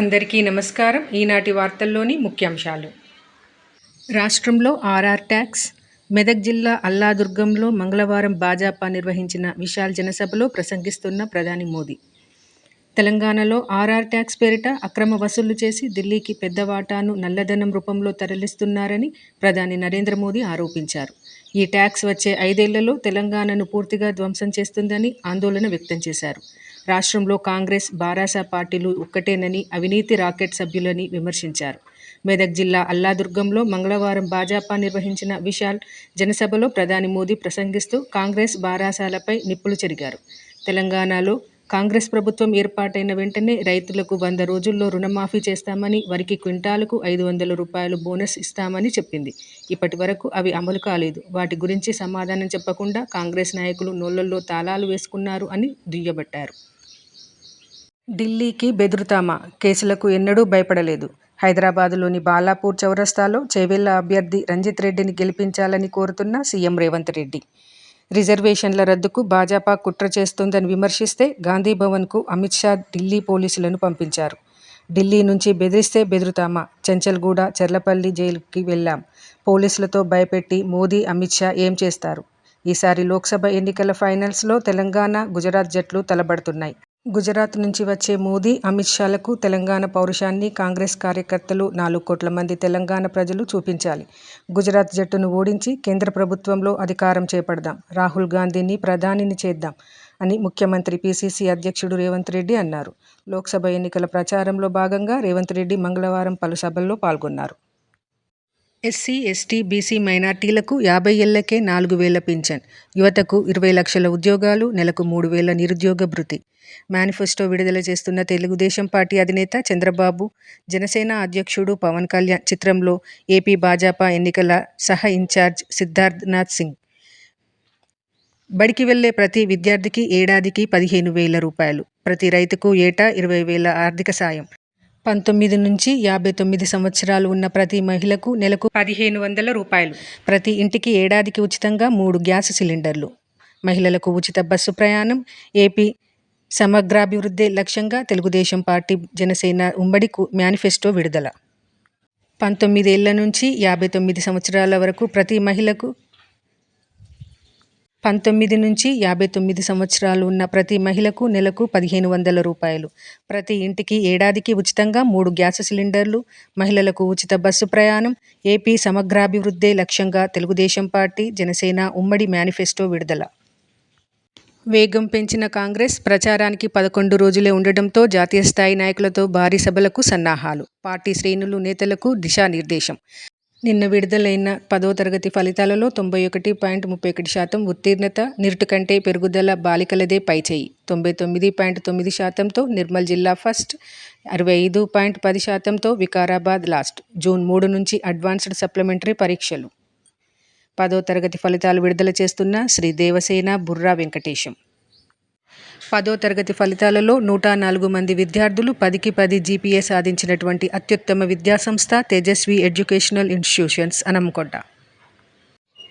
అందరికీ నమస్కారం. ఈనాటి వార్తల్లోని ముఖ్యాంశాలు. రాష్ట్రంలో ఆర్ఆర్ ట్యాక్స్ మెదక్ జిల్లా అల్లాదుర్గంలో మంగళవారం భాజపా నిర్వహించిన విశాల్ జనసభలో ప్రసంగిస్తున్న ప్రధాని మోదీ. తెలంగాణలో ఆర్ఆర్ ట్యాక్స్ పేరిట అక్రమ వసూళ్ళు చేసి ఢిల్లీకి పెద్ద వాటాను నల్లధనం రూపంలో తరలిస్తున్నారని ప్రధాని నరేంద్ర మోదీ ఆరోపించారు. ఈ ట్యాక్స్ వచ్చే ఐదేళ్ళలో తెలంగాణను పూర్తిగా ధ్వంసం చేస్తుందని ఆందోళన వ్యక్తం చేశారు. రాష్ట్రంలో కాంగ్రెస్ బారాసా పార్టీలు ఒక్కటేనని అవినీతి రాకెట్ సభ్యులని విమర్శించారు. మెదక్ జిల్లా అల్లాదుర్గంలో మంగళవారం భాజపా నిర్వహించిన విశాల్ జనసభలో ప్రధాని మోదీ ప్రసంగిస్తూ కాంగ్రెస్ బారాసాలపై నిప్పులు చెరిగారు. తెలంగాణలో కాంగ్రెస్ ప్రభుత్వం ఏర్పాటైన వెంటనే రైతులకు వంద రోజుల్లో రుణమాఫీ చేస్తామని వరికి క్వింటాలకు ఐదు వందల రూపాయలు బోనస్ ఇస్తామని చెప్పింది. ఇప్పటి వరకు అవి అమలు కాలేదు. వాటి గురించి సమాధానం చెప్పకుండా కాంగ్రెస్ నాయకులు నోళ్ళలో తాళాలు వేసుకున్నారు అని దుయ్యబట్టారు. ఢిల్లీకి బెదురుతామా? కేసులకు ఎన్నడూ భయపడలేదు. హైదరాబాదులోని బాలాపూర్ చౌరస్తాలో చేవెళ్ళ అభ్యర్థి రంజిత్ రెడ్డిని గెలిపించాలని కోరుతున్న సీఎం రేవంత్ రెడ్డి. రిజర్వేషన్ల రద్దుకు భాజపా కుట్ర చేస్తోందని విమర్శిస్తే గాంధీభవన్కు అమిత్ షా ఢిల్లీ పోలీసులను పంపించారు. ఢిల్లీ నుంచి బెదిరిస్తే బెదురుతామా? చెంచల్గూడ చెర్లపల్లి జైలుకి వెళ్ళాం. పోలీసులతో భయపెట్టి మోదీ అమిత్ షా ఏం చేస్తారు? ఈసారి లోక్సభ ఎన్నికల ఫైనల్స్లో తెలంగాణ గుజరాత్ జట్లు తలబడుతున్నాయి. గుజరాత్ నుంచి వచ్చే మోదీ అమిత్ షాలకు తెలంగాణ పౌరుషాన్ని కాంగ్రెస్ కార్యకర్తలు నాలుగు కోట్ల మంది తెలంగాణ ప్రజలు చూపించాలి. గుజరాత్ జట్టును ఓడించి కేంద్ర ప్రభుత్వంలో అధికారం చేపడదాం. రాహుల్ గాంధీని ప్రధానిని చేద్దాం అని ముఖ్యమంత్రి పిసిసి అధ్యక్షుడు రేవంత్ రెడ్డి అన్నారు. లోక్సభ ఎన్నికల ప్రచారంలో భాగంగా రేవంత్ రెడ్డి మంగళవారం పలు సభల్లో పాల్గొన్నారు. ఎస్సీ ఎస్టీ బీసీ మైనార్టీలకు యాభై ఏళ్ళకే నాలుగు వేల పింఛన్. యువతకు ఇరవై లక్షల ఉద్యోగాలు నెలకు మూడు వేల నిరుద్యోగ భృతి. మేనిఫెస్టో విడుదల చేస్తున్న తెలుగుదేశం పార్టీ అధినేత చంద్రబాబు జనసేన అధ్యక్షుడు పవన్ కళ్యాణ్ చిత్రంలో ఏపీ భాజపా ఎన్నికల సహ ఇన్ఛార్జ్ సిద్ధార్థనాథ్ సింగ్. బడికి వెళ్ళే ప్రతి విద్యార్థికి ఏడాదికి పదిహేను వేల రూపాయలు. ప్రతి రైతుకు ఏటా ఇరవై వేల ఆర్థిక సాయం. పంతొమ్మిది నుంచి యాభై తొమ్మిది సంవత్సరాలు ఉన్న ప్రతి మహిళకు నెలకు పదిహేను వందల రూపాయలు. ప్రతి ఇంటికి ఏడాదికి ఉచితంగా మూడు గ్యాస్ సిలిండర్లు. మహిళలకు ఉచిత బస్సు ప్రయాణం ఏపీ సమగ్రాభివృద్ధి లక్ష్యంగా తెలుగుదేశం పార్టీ జనసేన ఉమ్మడి మేనిఫెస్టో విడుదల. పంతొమ్మిదేళ్ళ నుంచి యాభై తొమ్మిది సంవత్సరాల వరకు ప్రతి మహిళకు పంతొమ్మిది నుంచి యాభై తొమ్మిది సంవత్సరాలు ఉన్న ప్రతి మహిళకు నెలకు పదిహేను వందల రూపాయలు. ప్రతి ఇంటికి ఏడాదికి ఉచితంగా మూడు గ్యాస్ సిలిండర్లు మహిళలకు ఉచిత బస్సు ప్రయాణం ఏపీ సమగ్రాభివృద్ధే లక్ష్యంగా తెలుగుదేశం పార్టీ జనసేన ఉమ్మడి మేనిఫెస్టో విడుదల. వేగం పెంచిన కాంగ్రెస్ ప్రచారానికి పదకొండు రోజులే ఉండడంతో జాతీయ స్థాయి నాయకులతో భారీ సభలకు సన్నాహాలు. పార్టీ శ్రేణులు నేతలకు దిశానిర్దేశం. నిన్న విడుదలైన పదో తరగతి ఫలితాలలో తొంభై ఒకటి పాయింట్ ముప్పై ఒకటి శాతం ఉత్తీర్ణత నిరుటు కంటే పెరుగుదల బాలికలదే పైచేయి తొంభై తొమ్మిది పాయింట్ తొమ్మిది శాతంతో నిర్మల్ జిల్లా ఫస్ట్ అరవై ఐదు పాయింట్ పది శాతంతో వికారాబాద్ లాస్ట్. జూన్ మూడు నుంచి అడ్వాన్స్డ్ సప్లిమెంటరీ పరీక్షలు. పదో తరగతి ఫలితాలు విడుదల చేస్తున్న శ్రీ దేవసేన బుర్రా వెంకటేశం. పదో తరగతి ఫలితాలలో నూట నాలుగు మంది విద్యార్థులు పదికి పది జీపీఏ సాధించినటువంటి అత్యుత్తమ విద్యాసంస్థ తేజస్వి ఎడ్యుకేషనల్ ఇన్స్టిట్యూషన్స్ అనమ్కొండ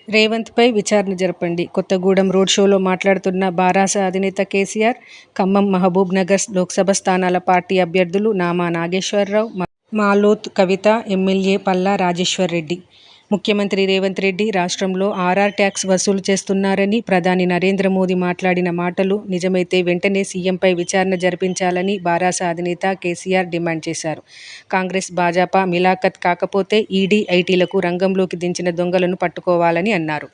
రేవంత్పై విచారణ జరపండి. కొత్తగూడెం రోడ్ షోలో మాట్లాడుతున్న బారాస అధినేత కేసీఆర్ ఖమ్మం మహబూబ్ నగర్ లోక్సభ స్థానాల పార్టీ అభ్యర్థులు నామా నాగేశ్వరరావు మాలోత్ కవిత ఎమ్మెల్యే పల్లా రాజేశ్వర్ రెడ్డి ముఖ్యమంత్రి రేవంత్ రెడ్డి రాష్ట్రంలో ఆర్ఆర్ ట్యాక్స్ వసూలు చేస్తున్నారని ప్రధాని నరేంద్ర మోదీ మాట్లాడిన మాటలు నిజమైతే వెంటనే సీఎంపై విచారణ జరిపించాలని బారాస అధినేత కేసీఆర్ డిమాండ్ చేశారు. కాంగ్రెస్ భాజపా మిలాఖత్ కాకపోతే ఈడీ ఐటీలకు రంగంలోకి దించిన దొంగలను పట్టుకోవాలని అన్నారు.